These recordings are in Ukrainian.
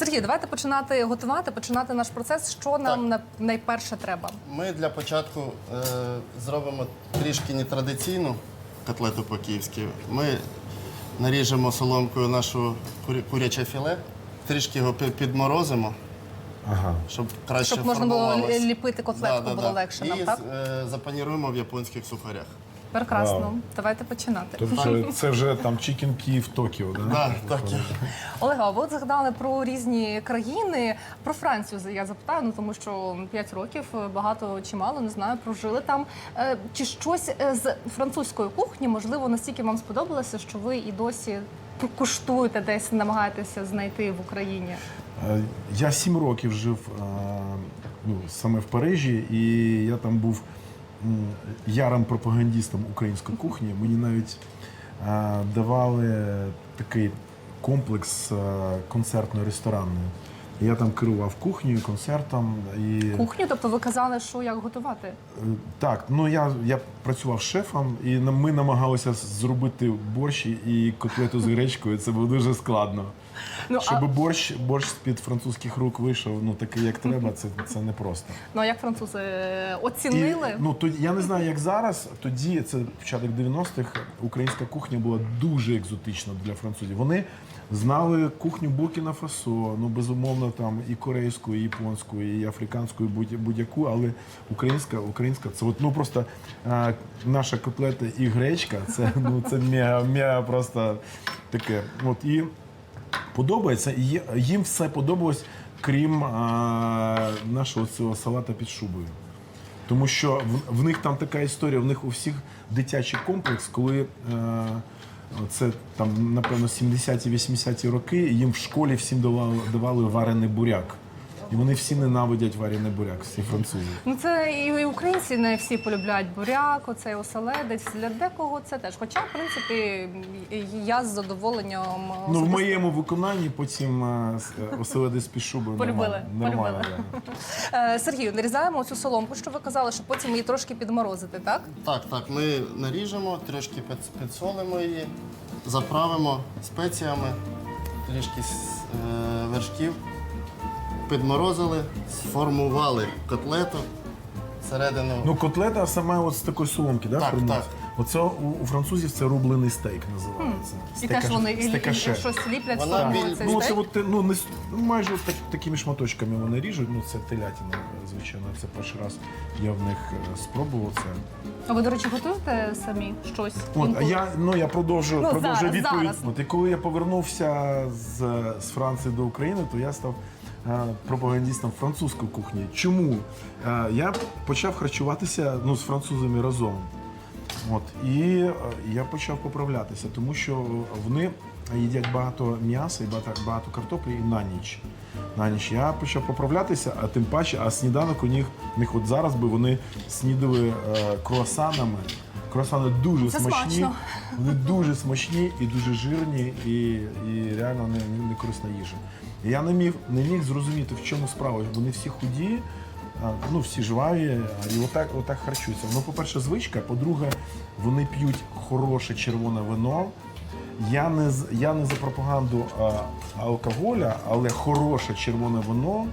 Сергій, давайте починати готувати, починати наш процес. Що нам на- найперше треба? Ми для початку е, зробимо трішки нетрадиційну котлету по-київськи. Ми наріжемо соломкою нашу куря- куряче філе, трішки його пі- підморозимо, Ага. щоб краще Щоб можна було ліпити котлетку, було легше І нам, так? е, запаніруємо в японських сухарях. Прекрасно. Вау. Давайте починати. Тобто це вже там Чікен Київ Токіо, да? Да, так. Олега, а ви от згадали про різні країни. Про Францію я запитаю, ну тому що 5 років е, багато чи мало, не знаю, прожили там. Е, Чи щось е, з французької кухні можливо настільки вам сподобалося, що ви і досі куштуєте десь, намагаєтеся знайти в Україні? Я сім років жив ну, саме в Парижі, і я там був ярим пропагандістом української кухні. Мені навіть е, давали такий комплекс е, концертно-ресторанний. Я там керував кухнею, концертом. І... Кухню, тобто ви казали, що як готувати? Е, Так, ну я, я працював шефом, і ми намагалися зробити борщ і котлету з гречкою. Це було дуже складно. Ну, Щоб а, борщ, борщ з-під французьких рук вийшов, ну такий, як треба, це, це непросто. ну а як французи е, І, оцінили? ну, тоді, я не знаю, як зараз. Тоді, це початок 90-х, українська кухня була дуже екзотична для французів. Вони знали кухню Буркіна Фасо, ну безумовно, там і корейську, і японську, і африканську, і будь- будь-яку, але українська, українська це от, ну просто а, наша котлета і гречка, це ну це мега, мега просто таке. От і подобається, і їм все подобалось, крім а, нашого цього салата під шубою. Тому що в, в них там така історія, в них у всіх дитячий комплекс, коли е, це там, напевно, 70-ті, 80-ті роки, їм в школі всім давали, давали варений буряк. І вони всі ненавидять варений буряк, всі французи. Ну це і українці не всі полюбляють буряк, оцей оселедець. Для декого це теж. Хоча, в принципі, я з задоволенням Ну, в моєму виконанні потім е, е, оселедець під шубою Полюбили, нормально. полюбили. да. Е, Сергію, нарізаємо цю соломку, що ви казали, що потім її трошки підморозити, так? Так, так, ми наріжемо, трішки під- підсолимо її, заправимо спеціями, трішки е, вершків, підморозили, сформували котлету всередину. Ну, котлета саме от з такої соломки, да, Так, так. Оце у, у французів це рублений стейк називається. І теж вони і- і- і щось ліплять Вона в біль- цей Ну, це стейк. от, те- ну, не, с- ну, майже от так, такими шматочками вони ріжуть. Ну, це телятина, звичайно. Це перший раз я в них е, спробував це. А ви, до речі, готуєте самі щось? От, а інколи? я, ну, я продовжую, Ну, продовжую зараз, відповідь. зараз. От, і коли я повернувся з, з Франції до України, то я став е, пропагандистом французької кухні. Чому? Е, я почав харчуватися ну, з французами разом. От, і е, я почав поправлятися, тому що вони їдять багато м'яса і багато, картоплі і на ніч. На ніч я почав поправлятися, а тим паче, а сніданок у них, у них от зараз би вони снідали круасанами. Круасани дуже Це смачні, смачно. вони дуже смачні і дуже жирні, і, і реально не, не, не корисна їжа. І я не міг, не міг зрозуміти, в чому справа. Вони всі худі, а, ну всі жваві, а, і отак, отак харчуються. Ну, по-перше, звичка, по-друге, вони п'ють хороше червоне вино. Я не, я не за пропаганду а, алкоголя, але хороше червоне вино,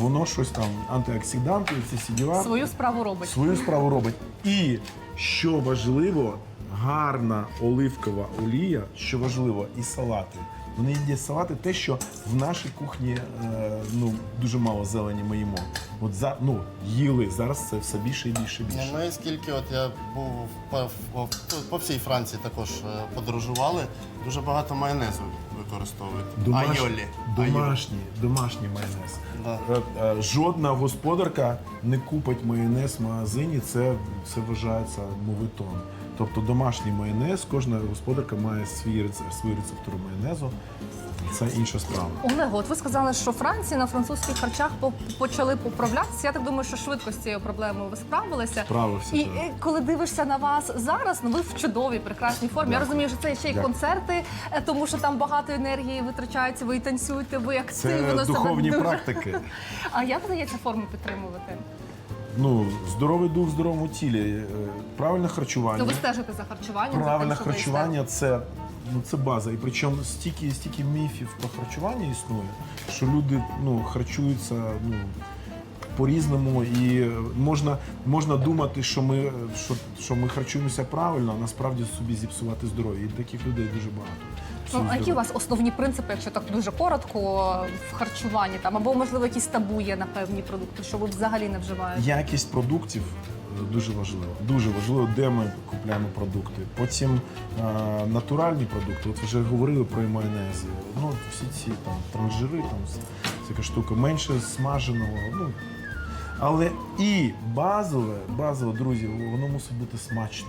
воно щось там, антиоксиданти, ці всі діла Свою справу робить. свою справу робить. І що важливо, гарна оливкова олія, що важливо, і салати. Вони їдять салати, те, що в нашій кухні е, ну, дуже мало зелені ми їмо. От за ну їли зараз це все більше і більше і Ну, більше. Ми скільки от я був по, по, по всій Франції також е, подорожували, дуже багато майонезу використовують. Домаш- Айолі. Айолі. Домашній, домашній майонез. Да. Е, е, Жодна господарка не купить майонез в магазині, це, це вважається мовитон. Тобто домашній майонез, кожна господарка має свій рецепт, свою рецептуру майонезу. Це інша справа. Олего, от ви сказали, що Франції на французьких харчах по- почали поправлятися. Я так думаю, що швидко з цією проблемою ви справилися. Справився, І так. е, коли дивишся на вас зараз, ну ви в чудовій, прекрасній формі. Я розумію, що це ще й Дякую. концерти, е, тому що там багато енергії витрачається. Ви і танцюєте, ви активно Це себе духовні дуже- практики. А як вдається форму підтримувати? Ну, здоровий дух в здоровому тілі, е, правильне Ну, харчування. ви стежите за харчуванням. за Правильне тим, що ви їсте? харчування це ну це база. І причому стільки, стільки міфів про харчування існує, що люди ну, харчуються ну, по-різному, і можна, можна думати, що ми, що, що ми харчуємося правильно, а насправді собі зіпсувати здоров'я. І таких людей дуже багато. Ну, а які у вас основні принципи, якщо так дуже коротко, в харчуванні там або можливо якісь табу є на певні продукти, що ви взагалі не вживаєте? Якість продуктів дуже важливо. Дуже важливо, де ми купуємо продукти. Потім е, натуральні продукти. От вже говорили про майонези. Ну, всі ці там транжири, там вс- всяка штука, менше смаженого. Ну, але і базове, базове, друзі, воно мусить бути смачно.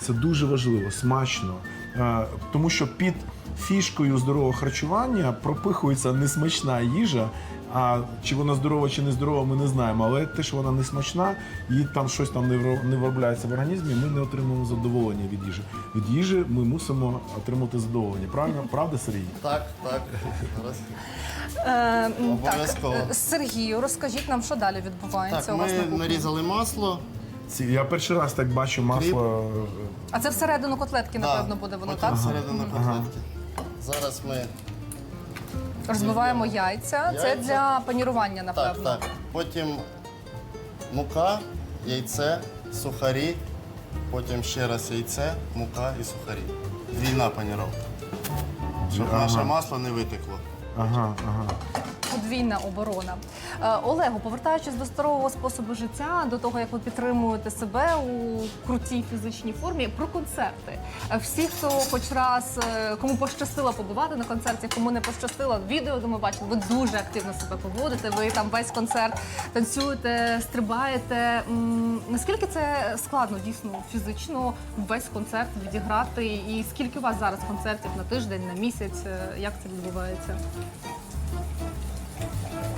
Це дуже важливо, смачно. Е, Тому що під фішкою здорового харчування пропихується несмачна їжа. А чи вона здорова, чи не здорова, ми не знаємо. Але те, що вона не смачна, і там щось там не виро- не виробляється в організмі, ми не отримуємо задоволення від їжі. Від їжі ми мусимо отримати задоволення. Правильно? Правда, Сергій? Так, так. Е, Обов'язково. Так, е, Сергію, розкажіть нам, що далі відбувається Так, у вас на ми кухні? нарізали масло. Ці- Я перший раз так бачу масло. е, А це всередину котлетки, напевно, буде воно, так? всередину котлетки. Зараз ми Розбиваємо яйця. Це Яйця. для панірування, так, напевно. так. Потім мука, яйце, сухарі, потім ще раз яйце, мука і сухарі. Двійна паніровка. Щоб Ага. наше масло не витекло. Ага, ага. Подвійна оборона. Е, Олегу, повертаючись до здорового способу життя, до того як ви підтримуєте себе у крутій фізичній формі, про концерти. Е, Всі, хто хоч раз е, кому пощастило побувати на концерті, кому не пощастило, відео де ми бачили, ви дуже активно себе поводите. Ви там весь концерт танцюєте, стрибаєте. Наскільки це складно дійсно фізично весь концерт відіграти? І скільки у вас зараз концертів на тиждень, на місяць? Як це відбувається?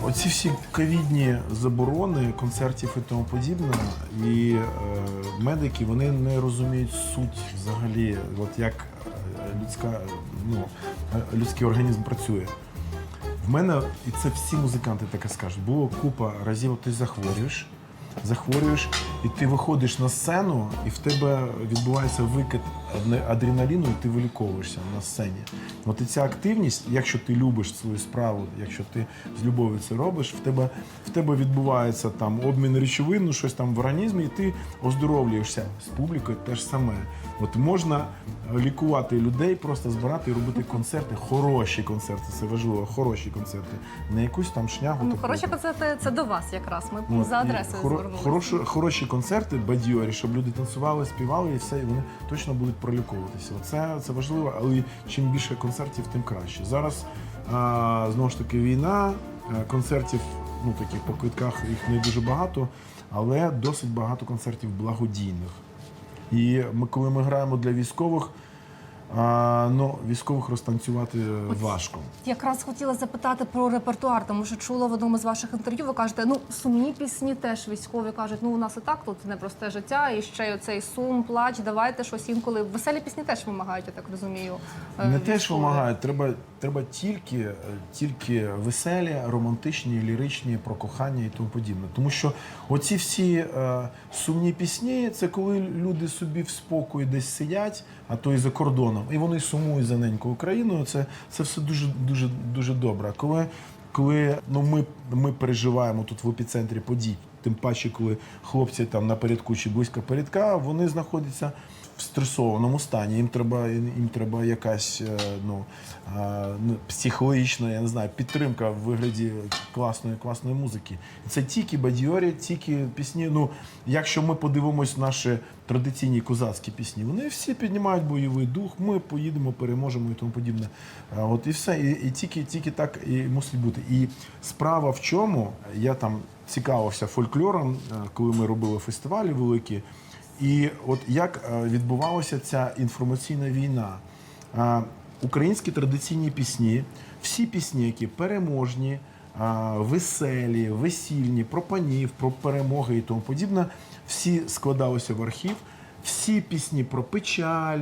Оці всі ковідні заборони концертів і тому подібне, і е, медики вони не розуміють суть взагалі, от як е, людська, ну, е, людський організм працює. В мене, і це всі музиканти таке скажуть, було купа разів, ти захворюєш, захворюєш, і ти виходиш на сцену, і в тебе відбувається викид адреналіну, і ти виліковуєшся на сцені. От і ця активність, якщо ти любиш свою справу, якщо ти з любов'ю це робиш, в тебе, в тебе відбувається там обмін речовин, ну, щось там в організмі, і ти оздоровлюєшся з публікою теж саме. От можна лікувати людей, просто збирати і робити концерти, хороші концерти, це важливо, хороші концерти, не якусь там шнягу. Ну, хороші концерти це до вас якраз. Ми От, за адресою хоро- хороші, хороші концерти, бадьорі, щоб люди танцювали, співали і все, і вони точно будуть проліковуватися. Це, це важливо, але чим більше концертів, тим краще. Зараз а, знову ж таки війна, концертів, ну таких по квитках їх не дуже багато, але досить багато концертів благодійних. І ми, коли ми граємо для військових, а, ну, військових розтанцювати важко. Якраз хотіла запитати про репертуар, тому що чула в одному з ваших інтерв'ю. Ви кажете, ну сумні пісні теж військові кажуть, ну у нас і так тут непросте життя, і ще й оцей сум, плач. Давайте щось інколи. Веселі пісні теж вимагають, я так розумію. е, Не військові. теж вимагають, треба, треба тільки, е, тільки веселі, романтичні, ліричні про кохання і тому подібне. Тому що оці всі е, сумні пісні це коли люди собі в спокої десь сидять, а то і за кордоном, і вони сумують за ненькою Україною. Це, це все дуже дуже дуже добре. Коли, коли ну, ми, ми переживаємо тут в епіцентрі подій, тим паче, коли хлопці там напередку чи близько передка, вони знаходяться в стресованому стані. Їм треба, їм треба якась е, ну, ну, психологічна, я не знаю, підтримка в вигляді класної, класної музики. Це тільки бадьорі, тільки пісні. Ну, якщо ми подивимось наші традиційні козацькі пісні, вони всі піднімають бойовий дух, ми поїдемо, переможемо і тому подібне. От і все. І, і тільки, тільки так і мусить бути. І справа в чому, я там цікавився фольклором, е, коли ми робили фестивалі великі. І от як е, відбувалася ця інформаційна війна? Е, Українські традиційні пісні, всі пісні, які переможні, е, веселі, весільні, про панів, про перемоги і тому подібне, всі складалися в архів. Всі пісні про печаль,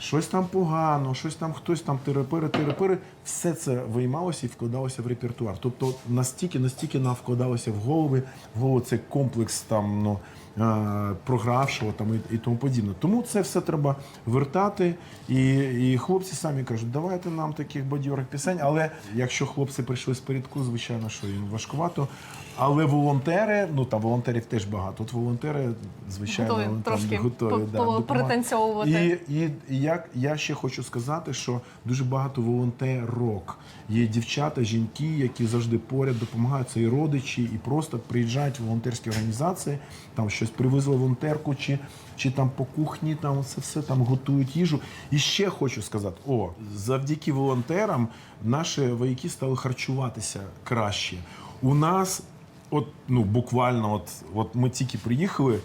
щось там погано, щось там хтось там терепири, терепири, все це виймалося і вкладалося в репертуар. Тобто настільки, настільки нам вкладалося в голови, в голову цей комплекс там ну. е, Програвшого там і, і тому подібне. Тому це все треба вертати. І, і хлопці самі кажуть, давайте нам таких бадьорих пісень. Але якщо хлопці прийшли з передку, звичайно, що їм важкувато. Але волонтери, ну там волонтерів теж багато. От волонтери, звичайно, Готові вони трошки готові да, пританцьовувати. І, і, і як я ще хочу сказати, що дуже багато волонтерок. Є дівчата, жінки, які завжди поряд допомагають. Це і родичі, і просто приїжджають в волонтерські організації, там щось привезли волонтерку, чи, чи там по кухні, там це все там готують їжу. І ще хочу сказати: о, завдяки волонтерам наші вояки стали харчуватися краще. У нас, от ну буквально, от, от ми тільки приїхали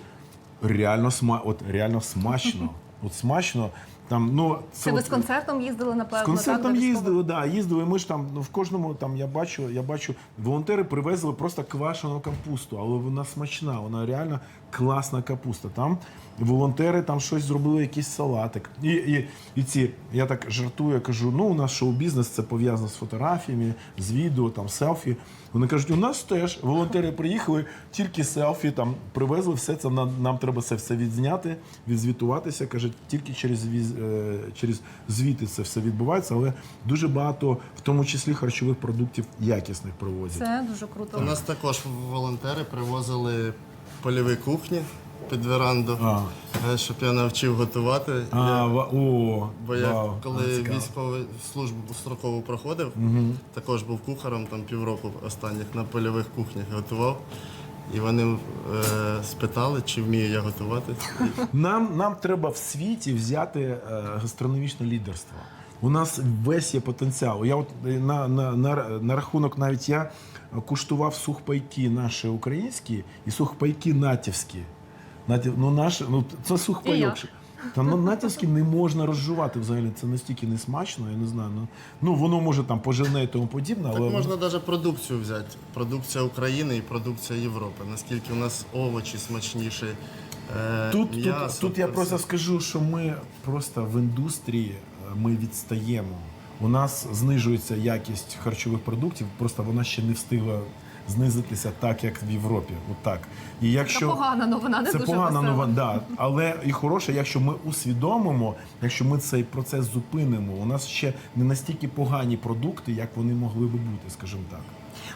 реально сма... от реально смачно. От смачно. Там, ну, Це ви от- з концертом їздили, напевно, з концертом так, їздили, да, їздили. Ми ж там ну, в кожному там я бачу, я бачу, волонтери привезли просто квашену капусту, але вона смачна, вона реально класна капуста. Там волонтери там щось зробили, якийсь салатик. І, і, і ці, я так жартую, я кажу, ну у нас шоу-бізнес це пов'язано з фотографіями, з відео, там селфі. Вони кажуть, у нас теж волонтери приїхали, тільки селфі там привезли все це. Нам, нам треба це все відзняти, відзвітуватися. Кажуть, тільки через віз, через звіти це все відбувається, але дуже багато, в тому числі харчових продуктів якісних привозять. Це дуже круто. У нас також волонтери привозили польові кухні під веранду, А. е, щоб я навчив готувати. А, Я- ва- о, Бо я вау, коли військову службу строкову проходив, також був кухарем там півроку останніх на польових кухнях готував. І вони е, спитали, чи вмію я готувати. Нам, нам треба в світі взяти е, гастрономічне лідерство. У нас весь є потенціал. Я от е, на, на, на, на рахунок навіть я куштував сухпайки наші українські і сухпайки натівські. Натів, ну, наш, ну, це І сухпайок. Та ну, натівські не можна розжувати взагалі. Це настільки не смачно, я не знаю. Ну, ну воно може там пожирне і тому подібне, але Так можна навіть продукцію взяти. Продукція України і продукція Європи. Наскільки у нас овочі смачніші. е, Тут, тут, м'ясо, тут я це просто все. скажу, що ми просто в індустрії е, ми відстаємо. У нас знижується якість харчових продуктів, просто вона ще не встигла знизитися так, як в Європі. Отак. І Це якщо погана новина, не це дуже погана весела. новина, да. але і хороша, якщо ми усвідомимо, якщо ми цей процес зупинимо, у нас ще не настільки погані продукти, як вони могли би бути, скажімо так.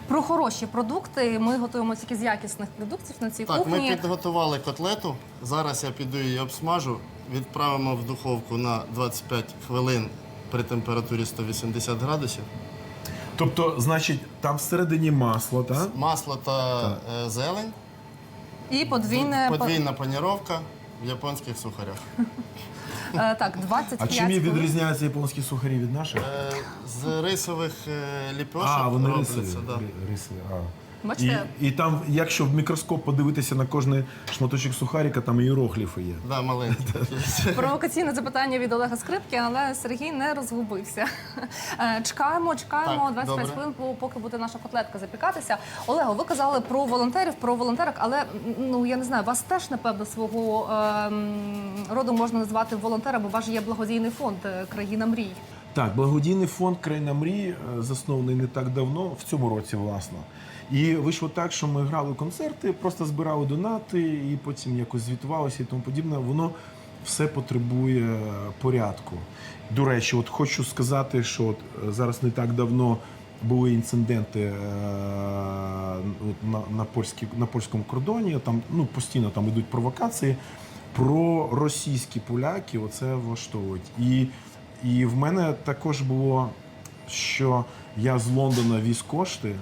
Про хороші продукти. Ми готуємо тільки з якісних продуктів на цій Так, кухні. ми підготували котлету. Зараз я піду її обсмажу. Відправимо в духовку на 25 хвилин при температурі 180 градусів. Тобто, значить, там всередині масло, так? Масло та е, зелень, І подвійне подвійна паніровка в японських сухарях. Е, так, 25 А чим хвилин. відрізняються японські сухарі від наших? Е, З рисових е, ліпешок А, вони робляться. рисові. Да. рисові, а. Бачите? І, і там, якщо в мікроскоп подивитися на кожний шматочок сухарика, там іерогліфи є. Да, маленькі. Провокаційне запитання від Олега Скрипки, але Сергій не розгубився. Е, Чекаємо, чекаємо Так, 25 добре. хвилин, по- поки буде наша котлетка запікатися. Олего, ви казали про волонтерів, про волонтерок, але м, ну я не знаю, вас теж напевно свого ем, роду можна назвати волонтером, бо ваш є благодійний фонд е, Країна мрій. Так, благодійний фонд Країна мрій е, заснований не так давно, в цьому році, власно. І вийшло так, що ми грали концерти, просто збирали донати і потім якось звітувалися і тому подібне. Воно все потребує порядку. До речі, от хочу сказати, що от е, зараз не так давно були інциденти е, на, на, польській, на польському кордоні. Там ну, постійно там йдуть провокації. Про російські поляки оце влаштовують. І, і в мене також було, що я з Лондона віз кошти,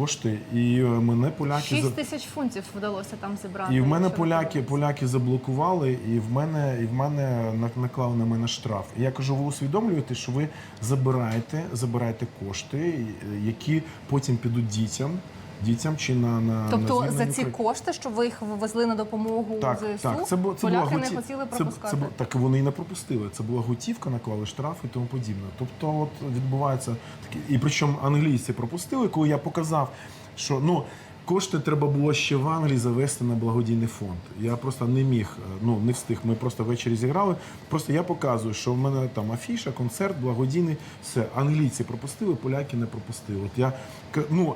кошти, і е, мене поляки 6 тисяч фунтів вдалося там зібрати. і в мене поляки, поляки заблокували, і в мене і в мене на- наклали на мене штраф. І я кажу, ви усвідомлюєте, що ви забираєте, забираєте кошти, які потім підуть дітям, дітям чи на, на на Тобто за ці кошти, що ви їх вивезли на допомогу Так, ЗСУ, так, це це була не хотіли це- пропускати. Це, було- так вони і не пропустили. Це була готівка, наклали штраф і тому подібне. Тобто, от відбувається таке. І причому англійці пропустили, коли я показав, що ну. кошти треба було ще в Англії завести на благодійний фонд. Я просто не міг, е, ну не встиг. Ми просто ввечері зіграли. Просто я показую, що в мене там афіша, концерт, благодійний, все. Англійці пропустили, поляки не пропустили. От я ну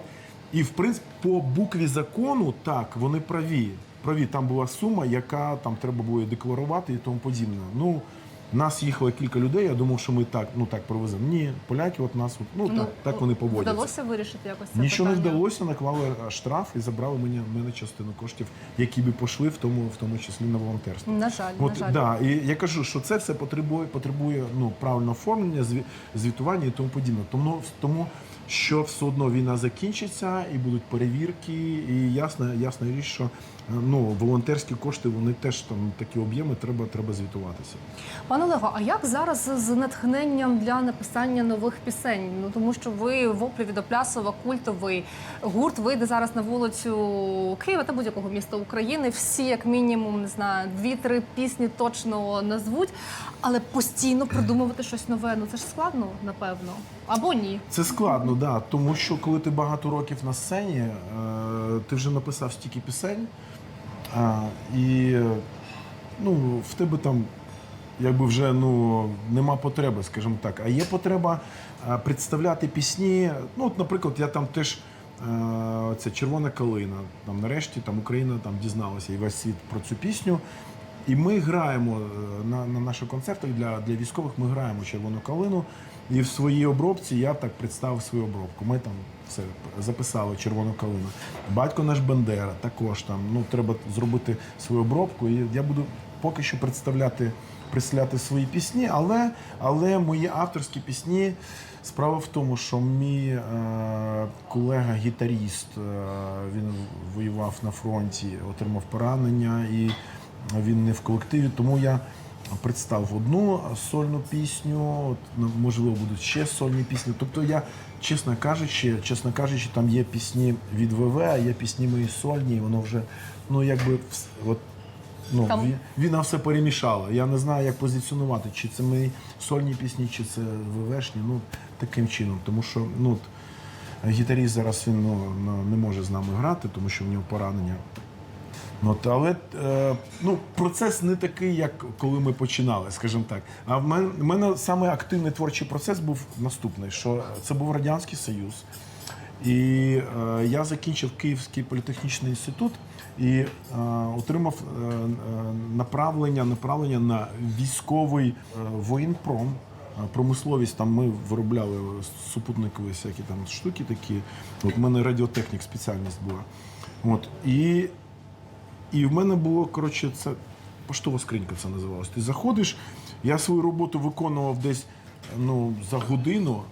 і в принципі по букві закону так вони праві. Праві, там була сума, яка там треба було декларувати і тому подібне. Ну. Нас їхало кілька людей, я думав, що ми так, ну так провеземо. Ні, поляки, от нас, от, ну, так, так вони поводяться. Вдалося вирішити якось це Нічого не вдалося, наклали штраф і забрали мені, мене частину коштів, які би пішли, в тому, в тому числі на волонтерство. На жаль, От, на жаль. да, і я кажу, що це все потребує, потребує ну, правильного оформлення, зві- звітування і тому подібне. Тому, тому що все одно війна закінчиться і будуть перевірки, і ясна, ясна річ, що ну, волонтерські кошти, вони теж там такі об'єми, треба, треба звітуватися. Пане Олего, а як зараз з натхненням для написання нових пісень? Ну тому що ви в оплі від Оплясова культовий гурт вийде зараз на вулицю Києва та будь-якого міста України. Всі, як мінімум, не знаю, дві-три пісні точно назвуть, але постійно придумувати щось нове. Ну це ж складно, напевно. Або ні. Це складно, да, тому що коли ти багато років на сцені, е, ти вже написав стільки пісень, е, і ну, в тебе там якби вже ну, нема потреби, скажімо так. А є потреба е, представляти пісні. Ну, от, наприклад, я там теж. е, Це червона калина. Там нарешті там Україна там дізналася і весь світ про цю пісню. І ми граємо е, на, на наших концертах для, для військових. Ми граємо червону калину. І в своїй обробці я так представив свою обробку. Ми там все записали червону калину. Батько наш Бендера також там. Ну треба зробити свою обробку. І я буду поки що представляти, представляти свої пісні, але, але мої авторські пісні. Справа в тому, що мій е, колега-гітаріст, е, він воював на фронті, отримав поранення і він не в колективі, тому я представив одну сольну пісню, от, ну, можливо, будуть ще сольні пісні. Тобто я, чесно кажучи, чесно кажучи, там є пісні від ВВ, а є пісні мої сольні, і воно вже, ну якби от, ну, Там- війна все перемішала. Я не знаю, як позиціонувати, чи це мої сольні пісні, чи це ВВшні, ну таким чином. Тому що ну, гітаріст зараз він ну, не може з нами грати, тому що в нього поранення. Ну, от, але е, ну, процес не такий, як коли ми починали, скажімо так. А в мене, в мене саме активний творчий процес був наступний: що це був Радянський Союз. І е, я закінчив Київський політехнічний інститут і е, отримав е, е, направлення, направлення на військовий е, воєнпром. Промисловість там ми виробляли супутникові всякі там штуки такі. От в мене радіотехнік спеціальність була. От і і в мене було, коротше, це поштова скринька це називалось. Ти заходиш, я свою роботу виконував десь ну, за годину,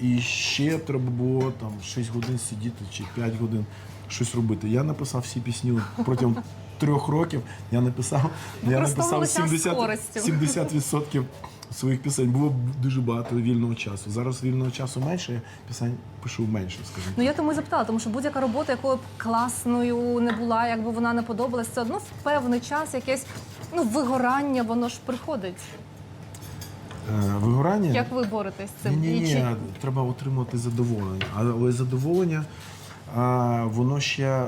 і ще треба було там 6 годин сидіти чи 5 годин щось робити. Я написав всі пісні протягом трьох років. Я написав, я написав Використовували час 70, користю. 70% своїх пісень. Було дуже багато вільного часу. Зараз вільного часу менше, я пісень пишу менше, скажімо. Ну я тому і запитала, тому що будь-яка робота, якою б класною не була, якби вона не подобалась, це одно в певний час якесь ну вигорання, воно ж приходить. Е, Вигорання. Як ви боретесь з цим? Ні, ні, І ні, чи- треба отримувати задоволення. Але задоволення а, воно ще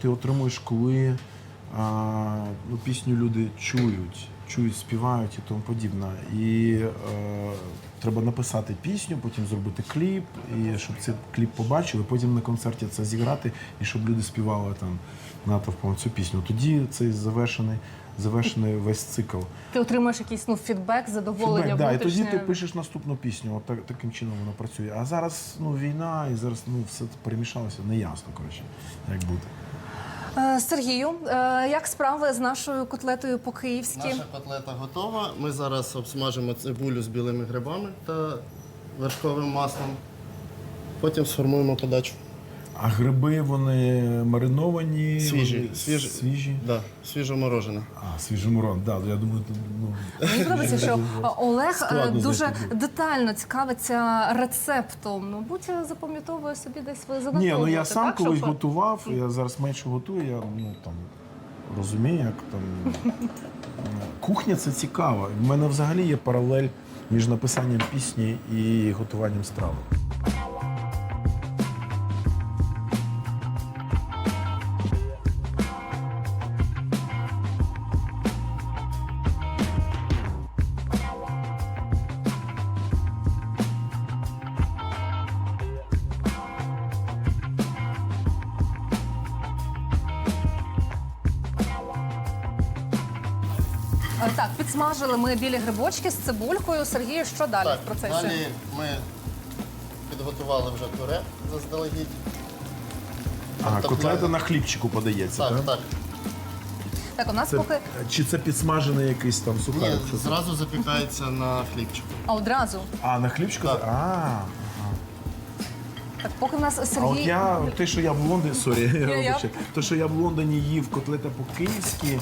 ти отримуєш, коли а, ну, пісню люди чують, чують, співають і тому подібне. І е, треба написати пісню, потім зробити кліп, і щоб цей кліп побачили, потім на концерті це зіграти, і щоб люди співали там натовпом цю пісню. Тоді цей завершений, завершений весь цикл. Ти отримуєш якийсь ну фідбек, задоволення Фідбек, да, і тоді ти пишеш наступну пісню. От так, таким чином воно працює. А зараз ну, війна, і зараз ну, все перемішалося. Неясно, коротше, як бути. Е, Сергію, е, як справи з нашою котлетою по-київськи? Наша котлета готова. Ми зараз обсмажимо цибулю з білими грибами та вершковим маслом. Потім сформуємо подачу. А гриби вони мариновані, Свіжі. вони Свіжі. свіжі. Да, свіжоморожене. А, свіжоморон, да, я думаю, тут, ну, Мені подобається, що Олег е, Складно дуже знайти детально цікавиться рецептом. Мабуть, запам'ятовує собі десь ви Ні, ну я сам так, колись щоб- готував, я зараз менше готую, я ну, там, розумію, як там. Кухня це цікаво. У мене взагалі є паралель між написанням пісні і готуванням страви. Так, підсмажили ми білі грибочки з цибулькою. Сергію, що далі Так, в процесі? далі ми підготували вже пюре заздалегідь. А, Тобто котлета на хлібчику подається, так? Так, так. Так, у нас Це, поки чи це підсмажений якийсь там Ні, сухарик? Що це? зразу запікається на хлібчику. а одразу. А, на хлібчику? Так. А, Так, поки в нас а Сергій. от я, те, що я в Лондоні, сорі, я- те, що я в Лондоні їв котлета по-київськи,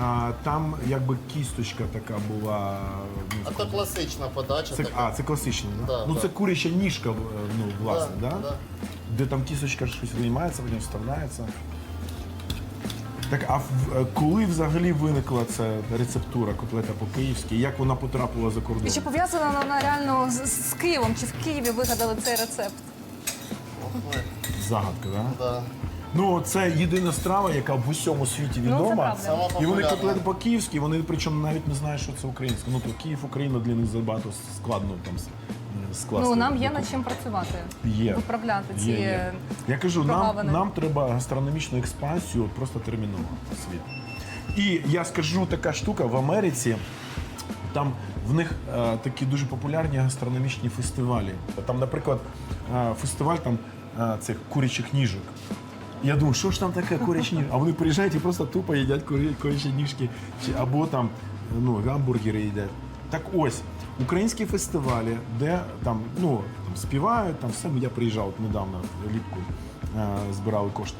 а, там якби кісточка така була. ну, А то класична подача. Це, така. а, це класичний, да? Да, ну да. це куряча ніжка, ну, власне, да? Да, да. Де там кісточка щось виймається, потім вставляється. Так, а в- е, коли взагалі виникла ця рецептура котлета по-київськи? Як вона потрапила за кордон? І чи пов'язана вона реально з, з Києвом? Чи в Києві вигадали цей рецепт? Загадка, да? да. Ну, це єдина страва, яка в усьому світі Ну, це відома. правда. І вони котлети по-київськи, вони причому навіть не знають, що це українське. Ну, то Київ, Україна для них забагато складно там е, скласти. Ну нам є над чим працювати. Є. Виправляти ці. Є, є. Я кажу, нам, нам треба гастрономічну експансію от просто терміново в світ. І я скажу така штука в Америці. Там в них е, такі дуже популярні гастрономічні фестивалі. Там, наприклад, е, фестиваль там е, цих курячих ніжок. Я думаю, що ж там таке курячі ніжки? А вони приїжджають і просто тупо їдять курячі ніжки, або там ну, гамбургери їдять. Так ось, українські фестивалі, де там, ну, там співають, там все. Я приїжджав недавно влітку, е, збирали кошти.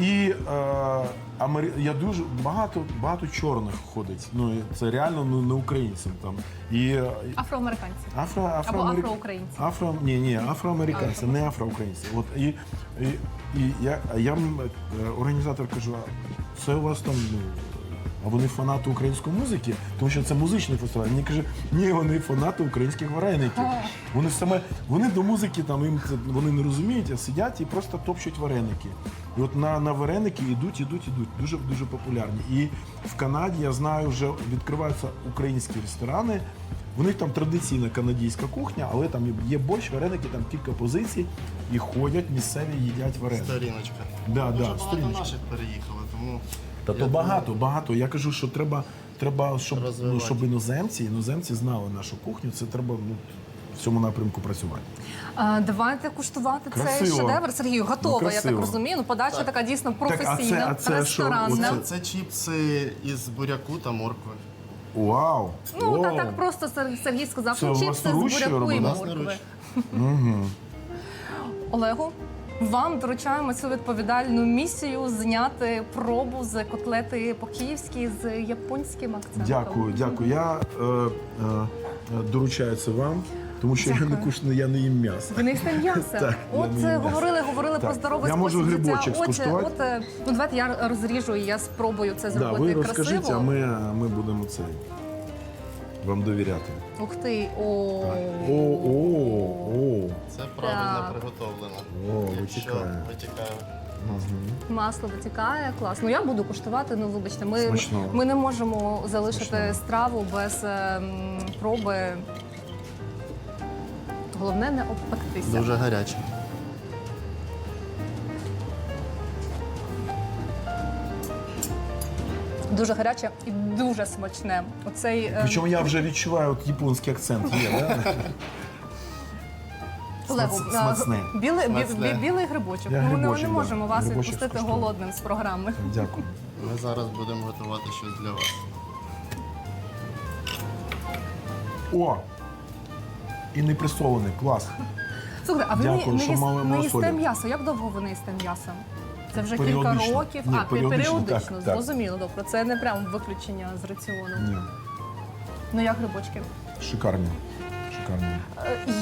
І е, я дуже багато, багато чорних ходить. Ну, це реально ну, не українцям там. І е, Афроамериканці. Афро, або афроукраїнці. Афро, ні, ні, афроамериканці, не афроукраїнці. От і, і, і я, я е, організатор кажу, це у вас там. Ну, а вони фанати української музики, тому що це музичний фестиваль. Мені каже, ні, вони фанати українських вареників. Вони саме вони до музики там їм це вони не розуміють, а сидять і просто топчуть вареники. І от на, на вареники йдуть, ідуть, ідуть. Дуже дуже популярні. І в Канаді я знаю, вже відкриваються українські ресторани. У них там традиційна канадійська кухня, але там є борщ, вареники, там кілька позицій, і ходять місцеві їдять вареники. Сторіночка. Да, Дуже да, багато сторіночка. наших переїхали, тому. Та я то багато, багато. Я кажу, що треба, треба щоб, ну, щоб іноземці, іноземці знали нашу кухню. Це треба ну, в цьому напрямку працювати. А, давайте куштувати цей Красиво. шедевр. Сергію, готова, я так розумію. Ну, подача така дійсно а це- професійна, а це що? ресторанна. Оце- Це чіпси із буряку та моркви. Вау! Ну, Вау! так, так просто Сер- Сергій сказав, що чіпси з буряку і моркви. Власноруч. Олегу, вам доручаємо цю відповідальну місію зняти пробу з котлети по-київськи з японським акцентом. Дякую, дякую. Я е, е, е, доручаю це вам, тому що я не кушаю, я не їм м'ясо. Ви не їсте м'ясо. Так, я От не їм говорили, говорили про Так, здоровий я можу спосіб грибочок життя. От, е, скуштувати. От, е, ну давайте я розріжу і я спробую це Да, зробити ви красиво. розкажіть, а ми, ми будемо це вам довіряти. Ух ти, о. О, о, о. Це правильно Так. приготовлено. О, Якщо витікає. витікає. Масло витікає, клас. Ну я буду куштувати. Ну вибачте, ми, Смачного. ми не можемо залишити Смачного. страву без е, м, проби. Головне не обпектися. Дуже гаряче. Дуже гаряче і дуже смачне. Оцей е, Причому я вже відчуваю от японський акцент є, да? Олегу, смац- е, білий, бі- Смачне. бі- білий грибочок. Я ну, ми не- грибочок, не да. можемо вас Грибочок відпустити скуштую. голодним з програми. Дякую. Ми зараз будемо готувати щось для вас. О! І не присолений, клас. Слухайте, а ви не, Дякую, не, що їс- мали не мало їсте солі. м'ясо? Як довго ви не їсте м'ясо? Це вже Періодично. кілька років. Ні, а, періодично, періодично, так, так. зрозуміло. Добре, це не прям виключення з раціону. Ні, Ну як грибочки? шикарні. Шикарні.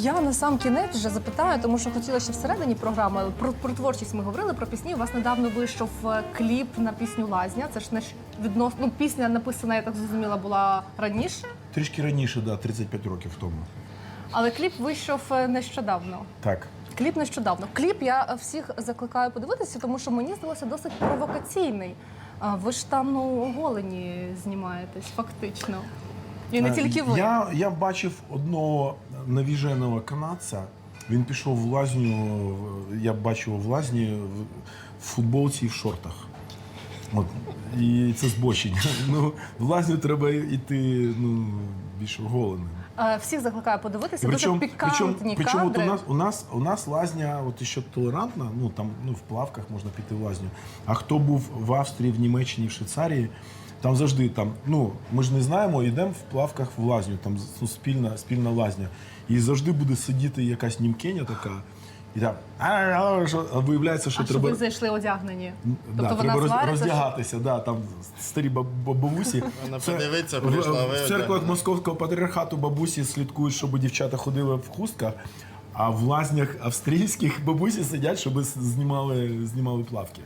Я на сам кінець вже запитаю, тому що хотіла ще всередині програми. але Про, про творчість ми говорили про пісні. У вас недавно вийшов е, кліп на пісню Лазня. Це ж не ж відносно ну, пісня написана, я так зрозуміла, була раніше, Трішки раніше, да, 35 років тому. але кліп вийшов е, нещодавно. Так. Кліп нещодавно. Кліп я е, всіх закликаю подивитися, тому що мені здалося досить провокаційний. А Ви ж там ну оголені знімаєтесь, фактично. І не Е, тільки ви. Я, я бачив одного навіженого канадця. Він пішов в лазню, я бачив в лазні в- в футболці і в шортах. От. І це збочення. Ну, в лазню треба йти ну, більш оголеним. Е, Всіх закликаю подивитися. Дуже Причому, пікантні причому, причому от у нас у нас у нас лазня, от ще толерантна. Ну там ну в плавках можна піти в лазню. А хто був в Австрії, в Німеччині, в Швейцарії, там завжди там. Ну ми ж не знаємо, йдемо в плавках в лазню. Там ну, спільна спільна лазня, і завжди буде сидіти якась німкеня така. І там а що- а виявляється, що а треба ви зайшли одягнені? Тобто да, вона треба роз- роздягатися. Да, там старі баб- баб- бабусі. Вона Це подивиться, прийшла, в, в церквах московського патріархату бабусі слідкують, щоб дівчата ходили в хустках. А в лазнях австрійських бабусі сидять, щоб знімали, знімали плавки.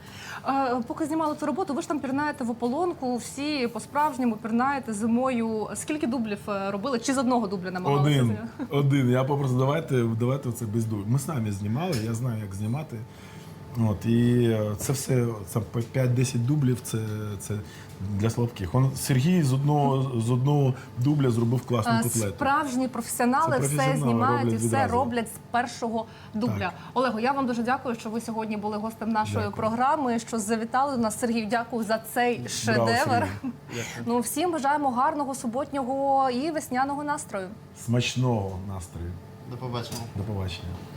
Е, Поки знімали цю роботу, ви ж там пірнаєте в ополонку, всі по-справжньому пірнаєте зимою. Скільки дублів е, робили? Чи з одного дубля намагалися? Один. Один. Я попросив, давайте, давайте це без дубль. Ми самі знімали, я знаю, як знімати. От, і е, це все це по 5-10 дублів, це, це для слабких. Он, Сергій з одного, з одного дубля зробив класну Е, котлету. Справжні професіонали Це все професіонали знімають і роблять все відразу. роблять з першого дубля. Так. Олего, я вам дуже дякую, що ви сьогодні були гостем нашої Дякую. програми. Що завітали до нас. Сергій, дякую за цей шедевр. Сергій. Ну всім бажаємо гарного суботнього і весняного настрою. Смачного настрою. До побачення. До побачення.